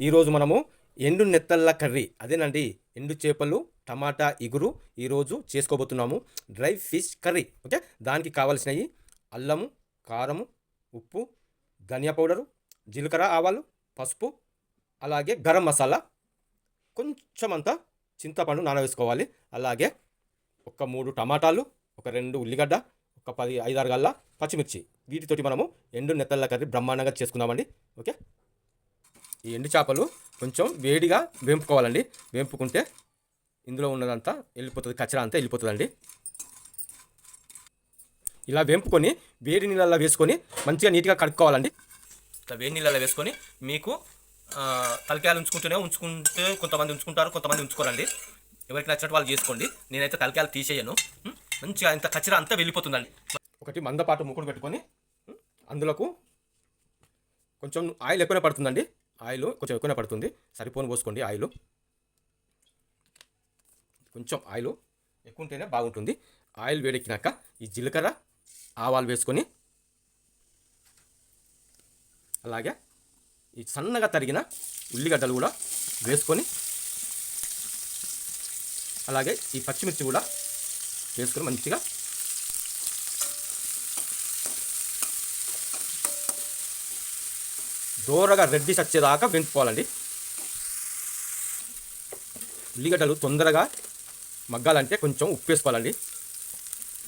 ఈరోజు మనము ఎండు నెత్తళ్ళ కర్రీ. అదేనండి ఎండు చేపలు టమాటా ఇగురు ఈరోజు చేసుకోబోతున్నాము. Dry fish curry okay? దానికి కావాల్సినవి అల్లము కారము ఉప్పు ధనియా పౌడరు జీలకర్ర ఆవాలు పసుపు అలాగే గరం మసాలా కొంచెం అంతా చింతపండు నానవేసుకోవాలి అలాగే ఒక మూడు టమాటాలు ఒక రెండు ఉల్లిగడ్డ ఒక పది ఐదారు గల్లా పచ్చిమిర్చి. వీటితోటి మనము ఎండు నెత్తళ్ళ కర్రీ బ్రహ్మాండంగా చేసుకుందామండి ఓకే? ఈ ఎండు చేపలు కొంచెం వేడిగా వేంపుకోవాలండి. వేంపుకుంటే ఇందులో ఉన్నదంతా వెళ్ళిపోతుంది కచరా అంతా వెళ్ళిపోతుందండి. ఇలా వేంపుకొని వేడి నీళ్ళల్లో వేసుకొని మంచిగా నీట్గా కడుక్కోవాలండి. ఇట్లా వేడి నీళ్ళల్లో వేసుకొని మీకు తలకాయలు ఉంచుకుంటూనే ఉంచుకుంటే కొంతమంది ఉంచుకుంటారు కొంతమంది ఉంచుకోరండి. ఎవరికి నచ్చినట్టు వాళ్ళు చేసుకోండి. నేనైతే తలకాయలు తీసేయను. మంచిగా ఇంత కచరా అంతా వెళ్ళిపోతుందండి. ఒకటి మందపాటు ముక్కుడు పెట్టుకొని అందులోకు కొంచెం ఆయిల్ ఎక్కువనే పడుతుందండి. ఆయిల్ కొంచెం ఎక్కువనే పడుతుంది. సరిపోని పోసుకోండి ఆయిల్. కొంచెం ఆయిల్ ఎక్కువ ఉంటేనే బాగుంటుంది. ఆయిల్ వేడెక్కినాక ఈ జీలకర్ర ఆవాలు వేసుకొని అలాగే ఈ సన్నగా తరిగిన ఉల్లిగడ్డలు కూడా వేసుకొని అలాగే ఈ పచ్చిమిర్చి కూడా వేసుకొని మంచిగా దూరగా రెడ్డి వచ్చేదాకా వేయించుకోవాలండి ఉల్లిగడ్డలు తొందరగా మగ్గాలంటే కొంచెం ఉప్పు వేసుకోవాలండి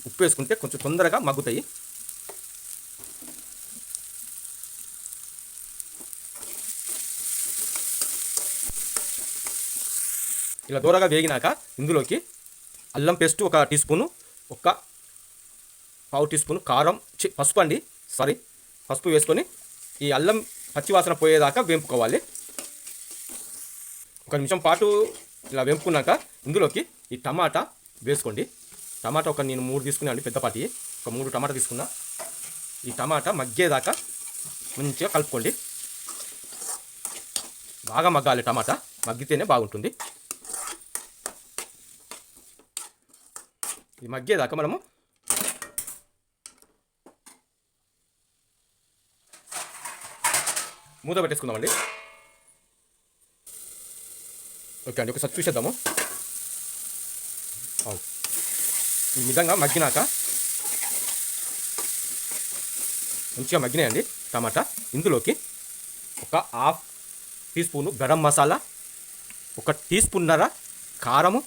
ఉప్పు వేసుకుంటే కొంచెం తొందరగా మగ్గుతాయి. ఇలా దూరగా వేగినాక ఇందులోకి అల్లం పేస్ట్ ఒక టీ స్పూను ఒక పావు టీ స్పూన్ కారం పసుపు అండి సారీ పసుపు వేసుకొని ఈ అల్లం పచ్చివాసన పోయేదాకా వేంపుకోవాలి. ఒక నిమిషం పాటు ఇలా వేంపుకున్నాక ఇందులోకి ఈ టమాటా వేసుకోండి. టమాటా ఒక నేను మూడు తీసుకున్నాను అండి పెద్దపాటి ఒక మూడు టమాటా తీసుకున్నా. ఈ టమాటా మగ్గేదాకా మంచిగా కలుపుకోండి. బాగా మగ్గాలి టమాటా. మగ్గితేనే బాగుంటుంది. ఇది మగ్గేదాకా మనము మూత పెట్టేసుకుందామండి. ఓకే అండి ఒకసారి చూసేద్దాము. అవు. ఈ విధంగా మగ్గినాక మంచిగా మగ్గినాయండి టమాటా. ఇందులోకి ఒక half tea spoon garam masala ఒక టీ స్పూన్నర కారము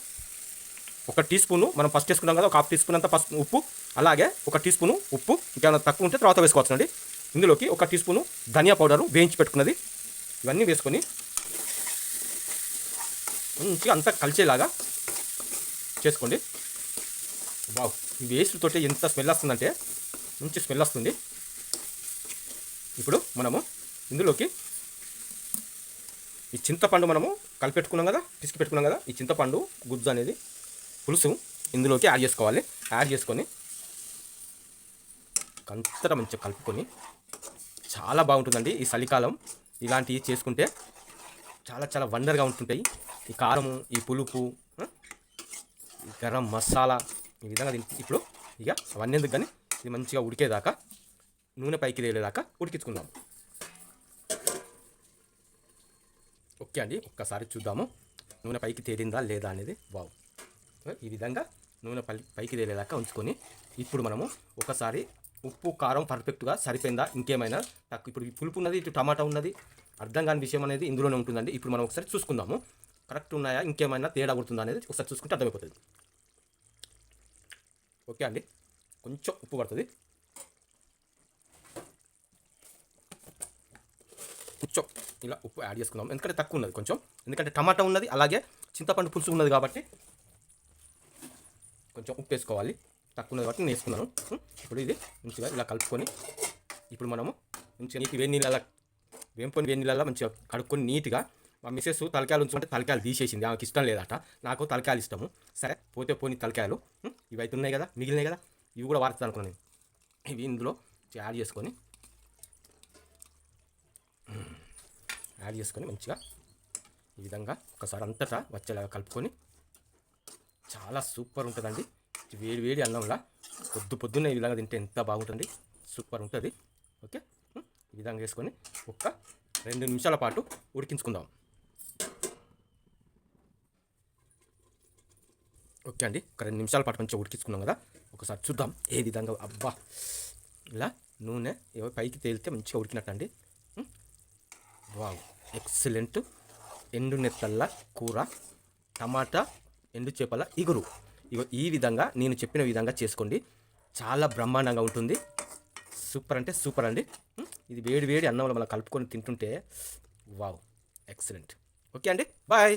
ఒక టీ స్పూను మనం ఫస్ట్ వేసుకున్నాం కదా ఒక హాఫ్ టీ స్పూన్ అంత ఉప్పు అలాగే ఒక టీ స్పూను ఉప్పు ఇంకేమైనా తక్కువ ఉంటే తర్వాత వేసుకోవచ్చునండి ఇందులోకి ఒక టీ స్పూను ధనియా పౌడరు వేయించి పెట్టుకున్నది. ఇవన్నీ వేసుకొని మంచిగా అంతా కలిసేలాగా చేసుకోండి. వావ్ ఈ వేస్ట్తోటి ఎంత స్మెల్ వస్తుందంటే మంచి స్మెల్ వస్తుంది. ఇప్పుడు మనము ఇందులోకి ఈ చింతపండు మనము కలిపెట్టుకున్నాం కదా పిసికి పెట్టుకున్నాం కదా ఈ చింతపండు గుజ్జు అనేది పులుసు ఇందులోకి యాడ్ చేసుకోవాలి. యాడ్ చేసుకొని అంతటా మంచిగా కలుపుకొని చాలా బాగుంటుందండి ఈ చలికాలం. ఇలాంటివి చేసుకుంటే చాలా చాలా వండర్గా ఉంటుంటాయి. ఈ కారము ఈ పులుపు గరం మసాలా ఈ విధంగా ఇప్పుడు ఇక అవన్నీ ఎందుకు కానీ ఇది మంచిగా ఉడికేదాకా నూనె పైకి తేలేదాకా ఉడికించుకుందాము ఓకే అండి ఒక్కసారి చూద్దాము. నూనె పైకి తేలిందా లేదా అనేది? వావ్. ఈ విధంగా నూనె పై పైకి తేలేదాకా ఉంచుకొని ఇప్పుడు మనము ఒకసారి ఉప్పు కారం పర్ఫెక్ట్గా సరిపోయిందా? ఇంకేమైనా? తక్కువ ఇప్పుడు ఈ పులుపు ఉన్నది ఇటు టమాటా ఉన్నది అర్థం కాని విషయం అనేది ఇందులోనే ఉంటుందండి. ఇప్పుడు మనం ఒకసారి చూసుకుందాము. కరెక్ట్ ఉన్నాయా? ఇంకేమైనా తేడా కొడుతుందా అనేది ఒకసారి చూసుకుంటే అర్థమైపోతుంది. ఓకే అండి. కొంచెం ఉప్పు పడుతుంది. కొంచెం ఇలా ఉప్పు యాడ్ చేసుకుందాం ఎందుకంటే తక్కువ ఉన్నది కొంచెం. ఎందుకంటే టమాటా ఉన్నది అలాగే చింతపండు పులుసు ఉన్నది కాబట్టి కొంచెం ఉప్పు వేసుకోవాలి. తక్కువ ఉన్నది కాబట్టి నేను వేసుకున్నాను. ఇప్పుడు ఇది మంచిగా ఇలా కలుపుకొని ఇప్పుడు మనము మంచిగా నీటి వేడి నీళ్ళ వేంపుకొని వేడి నీళ్ళ మంచిగా కడుక్కొని నీట్గా మా మిస్సెస్ తలకాయలు ఉంచుకుంటే తలకాయలు తీసేసింది. ఆమెకి ఇష్టం లేదట. నాకు తలకాయలు ఇష్టము. సరే పోతే పోని తలకాయలు. ఇవైతే ఇవి అయితే ఉన్నాయి కదా మిగిలినాయి కదా ఇవి కూడా వాడుతుంది అనుకున్నాను ఇవి ఇందులో యాడ్ చేసుకొని యాడ్ చేసుకొని మంచిగా ఈ విధంగా ఒకసారి అంతటా వచ్చేలాగా కలుపుకొని చాలా సూపర్ ఉంటుందండి. వేడి వేడి అన్నంలా పొద్దు పొద్దున్నే ఈ విధంగా తింటే ఎంత బాగుంటుంది? సూపర్ ఉంటుంది. ఓకే? ఈ విధంగా వేసుకొని ఒక రెండు నిమిషాల పాటు ఉడికించుకుందాం. ఓకే అండి. ఒక రెండు నిమిషాల పాటు మంచిగా ఉడికించుకున్నాం కదా? ఒకసారి చూద్దాం ఏ విధంగా అబ్బా! ఇలా నూనె ఏవో పైకి తేలితే మంచిగా ఉడికినట్టు అండి వావ్! ఎక్సలెంట్! ఎండు నెత్తల్ల కూర టమాటా ఎండు చేపల ఇగురు. ఈ విధంగా నేను చెప్పిన విధంగా చేసుకోండి. చాలా బ్రహ్మాండంగా ఉంటుంది. సూపర్ అంటే సూపర్ అండి. ఇది వేడి వేడి అన్నంలో మనం కలుపుకొని తింటుంటే వావ్ ఎక్సలెంట్. ఓకే అండి బాయ్.